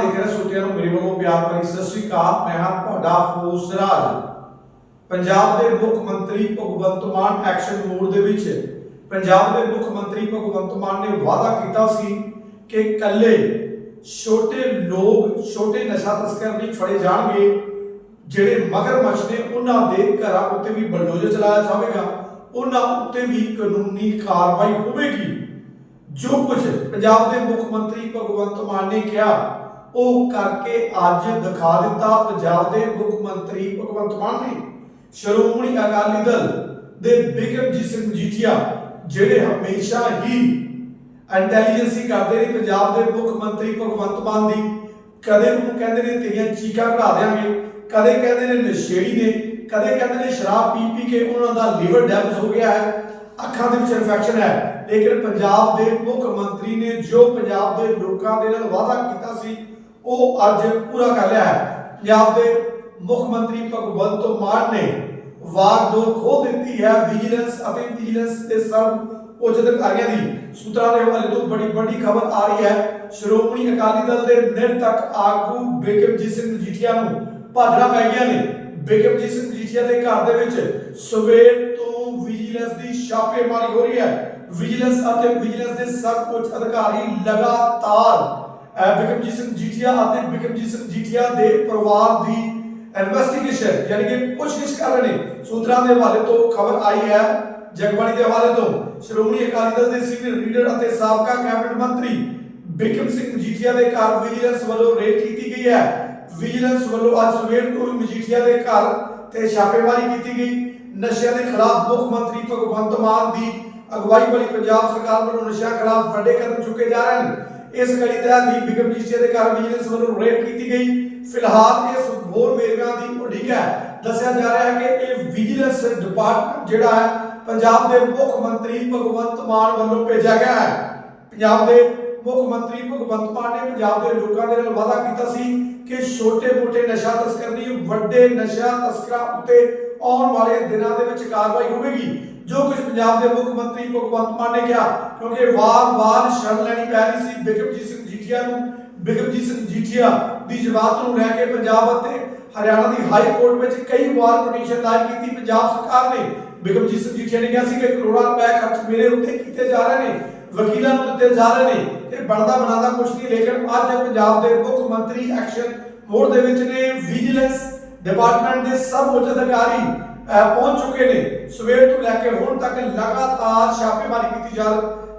ਦੇਖ ਰਹੇ ਸੋਤਿਆਂ ਨੂੰ ਮੇਰੇ ਵੱਲੋਂ ਪਿਆਰ ਭਰੀ ਸਤਿ ਸ੍ਰੀ ਅਕਾਲ, ਮੈਂ ਹਾਂ ਤੁਹਾਡਾ ਹੋਸਟ ਰਾਜ। ਪੰਜਾਬ ਦੇ ਮੁੱਖ ਮੰਤਰੀ ਭਗਵੰਤ ਮਾਨ ਐਕਸ਼ਨ ਮੋਡ ਦੇ ਵਿੱਚ। ਪੰਜਾਬ ਦੇ ਮੁੱਖ ਮੰਤਰੀ ਭਗਵੰਤ ਮਾਨ ਨੇ ਵਾਅਦਾ ਕੀਤਾ ਸੀ ਕਿ ਕੱਲੇ ਛੋਟੇ ਲੋਕ, ਛੋਟੇ ਨਸ਼ਾ ਤਸਕਰ ਨਹੀਂ ਫੜੇ ਜਾਣਗੇ, ਜਿਹੜੇ ਮਗਰਮੱਛ ਨੇ ਉਹਨਾਂ ਦੇ ਘਰਾਂ ਉੱਤੇ ਵੀ ਬਲਡੋਜ਼ਰ ਚਲਾਇਆ ਜਾਵੇਗਾ। ਉਹਨਾਂ ਉੱਤੇ ਵੀ ਕਾਨੂੰਨੀ ਕਾਰਵਾਈ ਹੋਵੇਗੀ। ਜੋ ਕੁਝ ਪੰਜਾਬ ਦੇ ਮੁੱਖ ਮੰਤਰੀ ਭਗਵੰਤ ਮਾਨ ਨੇ ਕਿਹਾ ਉਹ ਕਰਕੇ ਅੱਜ ਦਿਖਾ ਦਿੱਤਾ ਪੰਜਾਬ ਦੇ ਮੁੱਖ ਮੰਤਰੀ ਭਗਵੰਤ ਮਾਨ ਨੇ। ਸ਼੍ਰੋਮਣੀ ਅਕਾਲੀ ਦਲ ਦੇ ਬਿਕਰਮਜੀਤ ਸਿੰਘ ਜੀਠੀਆ ਜਿਹੜੇ ਹਮੇਸ਼ਾ ਹੀ ਇੰਟੈਲੀਜੈਂਸੀ ਕਰਦੇ ਨੇ ਪੰਜਾਬ ਦੇ ਮੁੱਖ ਮੰਤਰੀ ਭਗਵੰਤ ਮਾਨ ਦੀ। ਕਦੇ ਉਹਨੂੰ ਕਹਿੰਦੇ ਨੇ ਤੇਰੀਆਂ ਚੀਕਾਂ ਕਢਾ ਦੇਾਂਗੇ ਕਦੇ ਕਹਿੰਦੇ ਨੇ ਨਸ਼ੇੜੀ ਨੇ, ਕਦੇ ਕਹਿੰਦੇ ਨੇ ਸ਼ਰਾਬ ਪੀ ਪੀ ਕੇ ਉਹਨਾਂ ਦਾ ਲੀਵਰ ਡੈਮੇਜ ਹੋ ਗਿਆ ਹੈ, ਅੱਖਾਂ ਦੇ ਵਿੱਚ ਇਨਫੈਕਸ਼ਨ ਹੈ। ਲੇਕਿਨ ਪੰਜਾਬ ਦੇ ਮੁੱਖ ਮੰਤਰੀ ਨੇ ਜੋ ਪੰਜਾਬ ਦੇ ਲੋਕਾਂ ਦੇ ਨਾਲ ਵਾਅਦਾ ਕੀਤਾ ਸੀ ਉਹ ਅੱਜ ਪੂਰਾ ਕਰ ਲਿਆ ਹੈ। ਪੰਜਾਬ ਦੇ ਮੁੱਖ ਮੰਤਰੀ ਭਗਵੰਤ ਮਾਨ ਨੇ ਵਾਰ ਖੋਲ ਦਿੱਤੀ ਹੈ ਵਿਜੀਲੈਂਸ ਅਤੇ ਵਿਜੀਲੈਂਸ ਦੇ ਸਰਵ ਉੱਚ ਅਧਿਕਾਰੀਆਂ ਦੀ। ਸੂਤਰਾਂ ਦੇ ਹਵਾਲੇ ਤੋਂ ਬੜੀ ਵੱਡੀ ਖਬਰ ਆ ਰਹੀ ਹੈ। ਸ਼੍ਰੋਮਣੀ ਅਕਾਲੀ ਦਲ ਦੇ ਨਿਰਤਕ ਆਗੂ ਬਿਕਰਮਜੀਤ ਸਿੰਘ ਮਜੀਠੀਆ ਨੂੰ ਭਾਜੜਾ ਪੈ ਗਈਆਂ ਨੇ। ਬਿਕਰਮਜੀਤ ਸਿੰਘ ਮਜੀਠੀਆ ਦੇ ਘਰ ਦੇ ਵਿੱਚ ਸਵੇਰ ਤੋਂ ਵਿਜੀਲੈਂਸ ਦੀ ਛਾਪੇਮਾਰੀ ਹੋ ਰਹੀ ਹੈ। ਵਿਜੀਲੈਂਸ ਅਤੇ ਵਿਜੀਲੈਂਸ ਦੇ ਸਰਵ ਉੱਚ ਅਧਿਕਾਰੀ ਲਗਾਤਾਰ ਅਹ, ਸਿੰਘ ਜੀਠੀਆ ਅਤੇ ਬਿਕਰਮਜੀਤ ਸਿੰਘ ਜੀਠੀਆ ਦੇ ਪਰਿਵਾਰ ਦੀ ਇਨਵੈਸਟੀਗੇਸ਼ਨ ਯਾਨੀ ਕਿ ਪੁੱਛਗਿੱਛ ਕਰ ਰਹੇ ਨੇ। ਸੂਤਰਾਂ ਦੇ ਹਵਾਲੇ ਤੋਂ ਖਬਰ ਆਈ ਹੈ ਜਗਬਾਣੀ ਦੇ ਹਵਾਲੇ ਤੋਂ। ਸ਼੍ਰੋਮਣੀ ਅਕਾਲੀ ਦਲ ਦੇ ਸੀਨੀਅਰ ਲੀਡਰ ਅਤੇ ਸਾਬਕਾ ਕੈਬਨਿਟ ਮੰਤਰੀ ਬਿਕਰਮ ਸਿੰਘ ਮਜੀਠੀਆ ਦੇ ਘਰ ਵਿਜੀਲੈਂਸ ਵੱਲੋਂ ਰੇਡ ਕੀਤੀ ਗਈ ਹੈ। ਵਿਜੀਲੈਂਸ ਵੱਲੋਂ ਅੱਜ ਸਵੇਰ ਤੋਂ ਮਜੀਠੀਆ ਦੇ ਘਰ ਤੇ ਛਾਪੇਮਾਰੀ ਕੀਤੀ ਗਈ। ਨਸ਼ਿਆਂ ਦੇ ਖਿਲਾਫ ਮੁੱਖ ਮੰਤਰੀ ਭਗਵੰਤ ਮਾਨ ਦੀ ਅਗਵਾਈ ਵਾਲੀ ਪੰਜਾਬ ਸਰਕਾਰ ਵੱਲੋਂ ਨਸ਼ਿਆਂ ਖਿਲਾਫ ਵੱਡੇ ਕਦਮ ਚੁੱਕੇ ਜਾ ਰਹੇ ਨੇ। ਇਸ ਕੜੀ ਤਹਿਤ ਹੀ ਬਿਕਰਮ ਜੀਠੀਆ ਦੇ ਘਰ ਵਿਜੀਲੈਂਸ ਵੱਲੋਂ ਰੇਡ ਕੀਤੀ ਗਈ। ਫਿਲਹਾਲ ਇਸ ਹੋਰ ਵੇਰਵਿਆਂ ਦੀ ਉਡੀਕ ਹੈ। ਦੱਸਿਆ ਜਾ ਰਿਹਾ ਹੈ ਕਿ ਇਹ ਵਿਜੀਲੈਂਸ ਡਿਪਾਰਟਮੈਂਟ ਜਿਹੜਾ ਹੈ, ਪੰਜਾਬ ਦੇ ਮੁੱਖ ਮੰਤਰੀ ਭਗਵੰਤ ਮਾਨ ਵੱਲੋਂ ਭੇਜਿਆ ਗਿਆ ਹੈ। ਪੰਜਾਬ ਦੇ ਮੁੱਖ ਮੰਤਰੀ ਭਗਵੰਤ ਮਾਨ ਨੇ ਪੰਜਾਬ ਦੇ ਲੋਕਾਂ ਦੇ ਨਾਲ ਵਾਅਦਾ ਕੀਤਾ ਸੀ ਕਿ ਛੋਟੇ-ਮੋਟੇ ਨਸ਼ਾ ਤਸਕਰ ਨਹੀਂ ਵੱਡੇ ਨਸ਼ਾ ਤਸਕਰਾਂ ਉੱਤੇ ਆਉਣ ਵਾਲੇ ਦਿਨਾਂ ਦੇ ਵਿੱਚ ਕਾਰਵਾਈ ਹੋਵੇਗੀ, ਜੋ ਕੁਝ ਪੰਜਾਬ ਦੇ ਮੁੱਖ ਮੰਤਰੀ ਭਗਵੰਤ ਮਾਨ ਨੇ ਕਿਹਾ, ਕਿਉਂਕਿ ਵਾਰ-ਵਾਰ ਸ਼ਰਨ ਲੈਣੀ ਪੈ ਰਹੀ ਸੀ ਬਿਕਰਮਜੀਤ ਸਿੰਘ ਜੀਠੀਆ ਨੂੰ। ਬਿਕਰਮਜੀਤ ਸਿੰਘ ਜੀਠੀਆ ਦੀ ਜਮਾਤ ਨੂੰ ਲੈ ਕੇ ਪੰਜਾਬ ਅਤੇ ਹਰਿਆਣਾ ਦੀ ਹਾਈ ਕੋਰਟ ਵਿੱਚ ਕਈ ਵਾਰ ਪਟੀਸ਼ਨ ਦਾਇਰ ਕੀਤੀ। ਪੰਜਾਬ ਸਰਕਾਰ ਨੇ ਬਿਕਰਮਜੀਤ ਸਿੰਘ ਜੀਠੀਆ ਨੇ ਕਿਹਾ ਸੀ ਕਿ ਕਰੋੜਾਂ ਰੁਪਏ ਖਰਚ ਮੇਰੇ ਉੱਤੇ ਕੀਤੇ ਜਾ ਰਹੇ ਨੇ, ਵਕੀਲਾਂ ਨੂੰ ਦਿੱਤੇ ਜਾ ਰਹੇ ਨੇ ਤੇ ਬਣਦਾ ਬਣਾਦਾ ਕੁਛ ਨਹੀਂ। ਲੇਕਿਨ ਅੱਜ ਪੰਜਾਬ ਦੇ ਮੁੱਖ ਮੰਤਰੀ ਐਕਸ਼ਨ ਮੋਡ ਦੇ ਵਿੱਚ ਨੇ ਵਿਜੀਲੈਂਸ ਡਿਪਾਰਟਮੈਂਟ ਦੇ ਸਭ ਉੱਚ ਅਧਿਕਾਰੀ ਪਹੁੰਚ ਚੁੱਕੇ ਨੇ। ਸਵੇਰ ਤੋਂ ਲੈ ਕੇ ਹੁਣ ਤੱਕ ਲਗਾਤਾਰ ਛਾਪੇਮਾਰੀ ਕੀਤੀ ਜਾ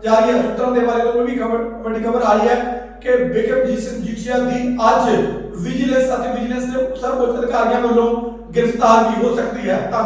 ਜਾ ਰਹੀ ਹੈ। ਸੂਤਰਾਂ ਦੇ ਬਾਰੇ ਤੋਂ ਵੀ ਖਬਰ, ਵੱਡੀ ਖਬਰ ਆਈ ਹੈ ਕਿ ਬਿਕਰਮਜੀਤ ਸਿੰਘ ਜੀਠੀਆ ਦੀ ਅੱਜ ਵਿਜੀਲੈਂਸ ਅਤੇ ਵਿਜੀਲੈਂਸ ਦੇ ਸਰਵ ਅਧਿਕਾਰੀਆਂ ਵੱਲੋਂ ਗ੍ਰਿਫਤਾਰ ਵੀ ਹੋ ਸਕਦੀ ਹੈ। ਧੰਨਵਾਦ।